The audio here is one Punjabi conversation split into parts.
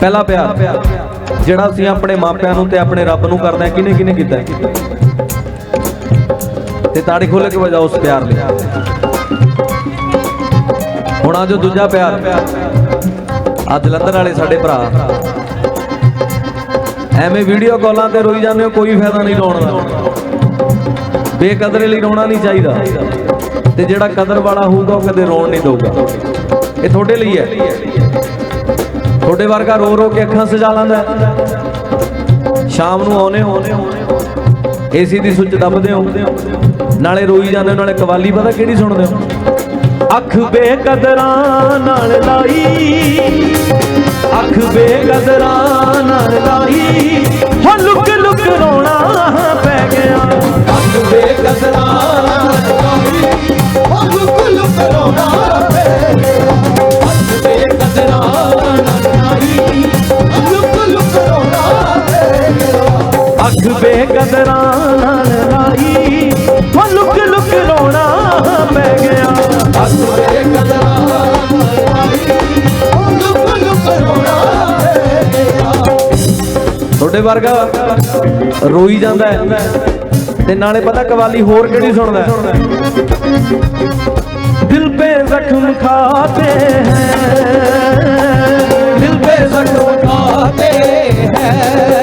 ਪਹਿਲਾ ਪਿਆਰ, ਜਿਹੜਾ ਅਸੀਂ ਆਪਣੇ ਮਾਪਿਆਂ ਨੂੰ ਤੇ ਆਪਣੇ ਰੱਬ ਨੂੰ ਕਰਦੇ ਹਾਂ, ਕਿਹਨੇ ਕਿਹਨੇ ਕੀਤਾ? ਤੇ ਤਾੜੀ ਖੋਲੇ ਕੇ ਵਜਾ ਉਸ ਪਿਆਰ ਲਈ। ਹੁਣ ਆ ਜੋ ਦੂਜਾ ਪਿਆਰ। ਆ ਜਲੰਧਰ ਵਾਲੇ ਸਾਡੇ ਭਰਾ। ਐਵੇਂ ਵੀਡੀਓ ਕਾਲਾਂ ਤੇ ਰੋਈ ਜਾਂਦੇ ਹੋ, ਕੋਈ ਫਾਇਦਾ ਨਹੀਂ ਲਾਉਣ ਦਾ। ਬੇਕਦਰੇ ਲਈ ਰੋਣਾ ਨਹੀਂ ਚਾਹੀਦਾ। ਤੇ ਜਿਹੜਾ ਕਦਰ ਵਾਲਾ ਹੋਊਗਾ, ਉਹ ਕਦੇ ਰੋਣ ਨਹੀਂ ਦਊਗਾ। ਇਹ ਤੁਹਾਡੇ ਲਈ ਹੈ। ਤੁਹਾਡੇ ਵਰਗਾ ਰੋ ਰੋ ਕੇ ਅੱਖਾਂ ਸਜਾ ਲੈਂਦਾ ਸ਼ਾਮ ਨੂੰ ਆਉਨੇ ਹੋ। ਏਸੀ ਦੀ ਸੁੱਚ ਦੱਬਦੇ ਹੋ। ਨਾਲੇ ਰੋਈ ਜਾਂਦੇ ਨਾਲੇ ਕਵਾਲੀ ਪਤਾ ਕਿਹੜੀ ਸੁਣਦੇ ਹੋ? ਅੱਖ ਬੇਕਦਰਾਂ ਨਾਲ ਲਾਈ, ਅੱਖ ਬੇਕਦਰਾਂ ਨਾਲ ਲਾਈ। ਹੋ, ਲੁਕ ਲੁਕ ਵਰਗਾ ਰੋਈ ਜਾਂਦਾ ਹੈ। ਤੇ ਨਾਲੇ ਪਤਾ ਕਵਾਲੀ ਹੋਰ ਕਿਹੜੀ ਸੁਣਦਾ ਦਿਲ ਪੇ ਜ਼ਖਮ ਖਾਤੇ ਹੈ। ਦਿਲ ਪੇ ਜ਼ਖਮ ਖਾਤੇ ਹੈ।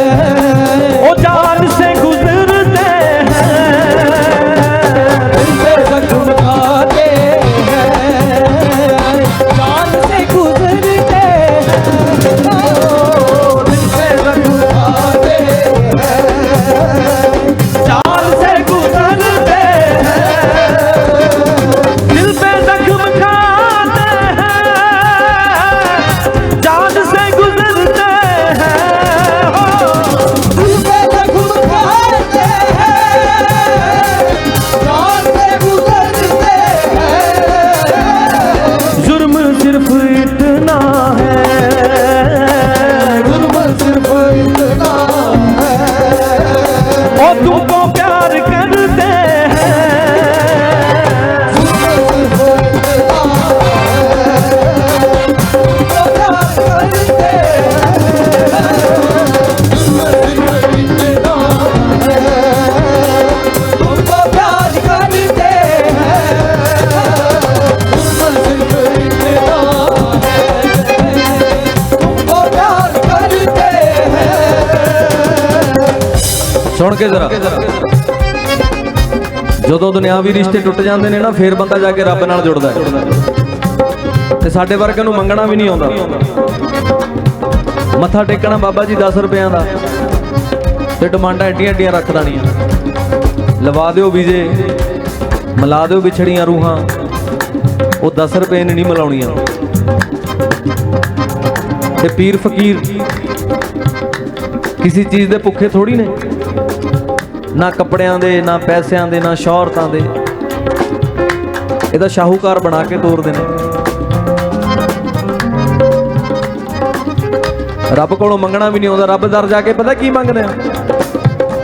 ਸੁਣ ਕੇ ਜ਼ਰਾ। ਜਦੋਂ ਦੁਨਿਆਵੀ ਰਿਸ਼ਤੇ ਟੁੱਟ ਜਾਂਦੇ ਨੇ ਨਾ, ਫੇਰ ਬੰਦਾ ਜਾ ਕੇ ਰੱਬ ਨਾਲ ਜੁੜਦਾ ਤੇ ਸਾਡੇ ਵਰਗਿਆਂ ਨੂੰ ਮੰਗਣਾ ਵੀ ਨਹੀਂ ਆਉਂਦਾ। ਮੱਥਾ ਟੇਕਣਾ ਬਾਬਾ ਜੀ 10 ਰੁਪਿਆਂ ਦਾ ਤੇ ਡਿਮਾਂਡਾਂ ਐਡੀਆਂ ਐਡੀਆਂ ਰੱਖ ਨਹੀਂ ਲਵਾ ਦਿਓ ਵੀਜ਼ੇ, ਮਿਲਾ ਦਿਓ ਵਿਛੜੀਆਂ ਰੂਹਾਂ। ਉਹ 10 ਰੁਪਏ ਨੇ ਨਹੀਂ ਮਿਲਾਉਣੀਆਂ। ਤੇ ਪੀਰ ਫਕੀਰ, ਕਿਸੇ ਚੀਜ਼ ਦੇ ਭੁੱਖੇ ਥੋੜੀ ਨੇ। ਨਾ ਕੱਪੜਿਆਂ ਦੇ ਨਾ ਪੈਸਿਆਂ ਦੇ ਨਾ ਸ਼ੌਹਰਤਾਂ ਦੇ। ਇਹਦਾ ਸ਼ਾਹੂਕਾਰ ਬਣਾ ਕੇ ਤੋਰਦੇ ਨੇ। ਰੱਬ ਕੋਲੋਂ ਮੰਗਣਾ ਵੀ ਨਹੀਂ ਆਉਂਦਾ। ਰੱਬ ਦਰ ਜਾ ਕੇ ਪਤਾ ਕੀ ਮੰਗਦੇ ਆ?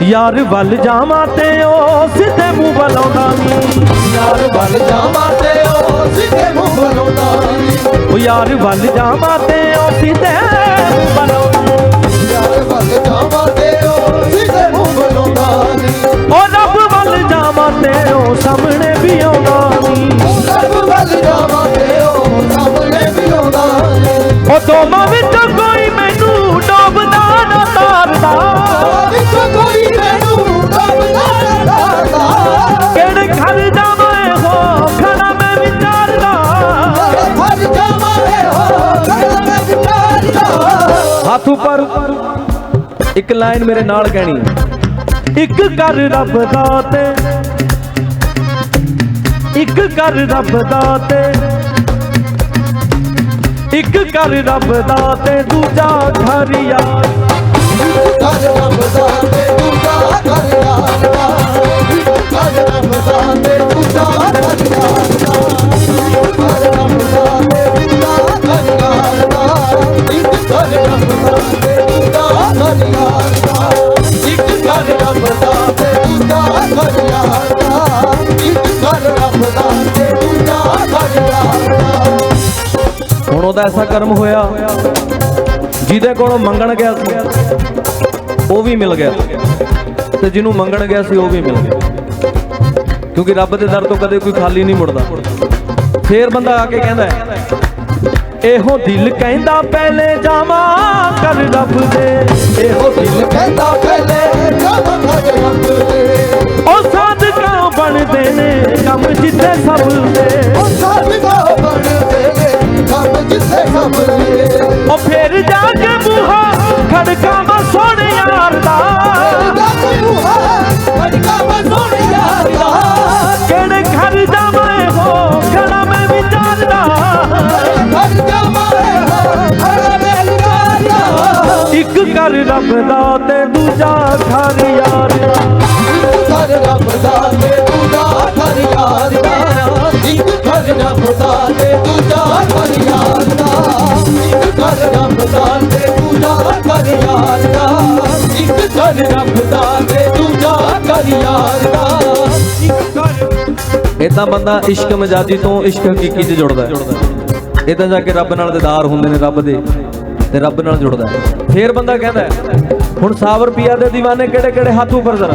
ਯਾਰ ਵੱਲ ਜਾਵਾਂ ਤੇ ਉਹ ਸਿੱਧੇ ਮੂੰਹ ਬਲਾਉਂਦਾ ਨਹੀਂ ਯਾਰ ਵੱਲ ਜਾਵਾਂ ਤੇ ਉਹ ਸਿੱਧੇ ਮੂੰਹ ਬਲਾਉਂਦਾ ਨੀ। ਉਹ ਯਾਰ ਵੱਲ ਜਾਵਾਂ ਤੇ ਉਹ ਸਿੱਧੇ ਮੂੰਹ ਬਲਾਉਂਦਾ ਦੋਵਾਂ ਵਿੱਚੋਂ ਕੋਈ ਮੈਨੂੰ ਡੋਬਦਾ ਨਾ ਤਾਰਦਾ ਵਿੱਚੋਂ ਕੋਈ ਮੈਨੂੰ ਡੱਬਦਾ ਡਰਦਾ ਕਿਹੜੇ ਘਰ ਜਾਵਾਂ ਹੋ ਖੜਾ ਮੈਂ ਵਿਚਾਰਦਾ। ਹਰ ਜਾਵਾਂ ਹੋ ਖੜਾ ਮੈਂ ਵਿਚਾਰਦਾ। ਹੱਥ ਉੱਪਰ ਇੱਕ ਲਾਈਨ ਮੇਰੇ ਨਾਲ ਕਹਿਣੀ। ਇੱਕ ਕਰ ਰੱਬ ਦਾ ਤੇ ਇੱਕ ਕਰ ਰੱਬ ਦਾ ਤੇ। ਇੱਕ ਕਰ ਰੱਬ ਦਾ ਤੇ ਦੂਜਾ ਘਰ ਯਾਰ। ਕਰ ਰੱਬ ਦਾ ਤੇ ਹੁਣ ਉਹਦਾ ਐਸਾ ਕਰਮ ਹੋਇਆ, ਜਿਹਦੇ ਕੋਲੋਂ ਮੰਗਣ ਗਿਆ ਸੀ, ਉਹ ਵੀ ਮਿਲ ਗਿਆ। ਤੇ ਜਿਹਨੂੰ ਮੰਗਣ ਗਿਆ ਸੀ, ਉਹ ਵੀ ਮਿਲ ਗਿਆ। ਕਿਉਂਕਿ ਰੱਬ ਦੇ ਦਰ ਤੋਂ ਕਦੇ ਕੋਈ ਖਾਲੀ ਨਹੀਂ ਮੁੜਦਾ। ਫੇਰ ਬੰਦਾ ਆ ਕੇ ਕਹਿੰਦਾ ਇਹੋ ਦਿਲ ਕਹਿੰਦਾ ਪਹਿਲੇ ਜਾਵਾਂ ਕਰ ਰੱਬ ਦੇ। ਇਹੋ ਦਿਲ ਕਹਿੰਦਾ ਪਹਿਲੇ ਜਾਵਾਂ ਕਰ ਰੱਬ ਦੇ। ਉਹ ਸਾਧਕਾਂ ਬਣਦੇ ਨੇ, ਕੰਮ ਜਿੱਤੇ ਸਭ ਦੇ। ਕੰਮ ਜਿੱਥੇ ਉਹ ਫੇਰ ਜਾ ਕੇ ਬੂਹਾ ਖੜਕਾ ਮੈਂ ਸੋਹਣੇ ਯਾਰ ਦਾ। ਜੱਗ ਮੁਹਾ ਖੜਕਾ ਮੈਂ ਸੋਹਣੇ ਯਾਰ ਦਾ ਕਿਹੜੇ ਘਰ ਜਾਵਾਂ ਹੋ, ਖੜਾ ਮੈਂ ਵਿਚਾਰਦਾ ਘਰ ਜਾਵਾਂ ਹਰ ਮੇਲਦਾਰਿਆ ਇੱਕ ਘਰ ਰੱਬ ਦਾ ਤੇ ਦੂਜਾ ਘਰ ਯਾਰ ਦਾ। ਘਰ ਰੱਬ ਦਾ ਤੇ ਦੂਜਾ ਘਰ ਯਾਰ ਦਾ। ਇੱਕ ਘਰ ਰੱਬ ਦਾ ਤੇ ਦੂਜਾ ਘਰ ਰੱਬ ਦਾ ਤੇ ਦੂਜਾ ਘਰ ਯਾਰ ਦਾ। ਇਦਾਂ ਬੰਦਾ ਇਸ਼ਕ ਮਜਾਜੀ ਤੋਂ ਇਸ਼ਕ ਹਕੀਕੀ 'ਚ ਜੁੜਦਾ ਹੈ। ਇਦਾਂ ਜਾ ਕੇ ਰੱਬ ਨਾਲ ਦੇਦਾਰ ਹੁੰਦੇ ਨੇ ਰੱਬ ਦੇ ਤੇ ਰੱਬ ਨਾਲ ਜੁੜਦਾ ਹੈ। ਫੇਰ ਬੰਦਾ ਕਹਿੰਦਾ ਹੁਣ 100 ਰੁਪਿਆ ਦੇ دیਵਾਨੇ ਕਿਹੜੇ ਕਿਹੜੇ ਹੱਥ ਉੱਪਰ ਜ਼ਰਾ।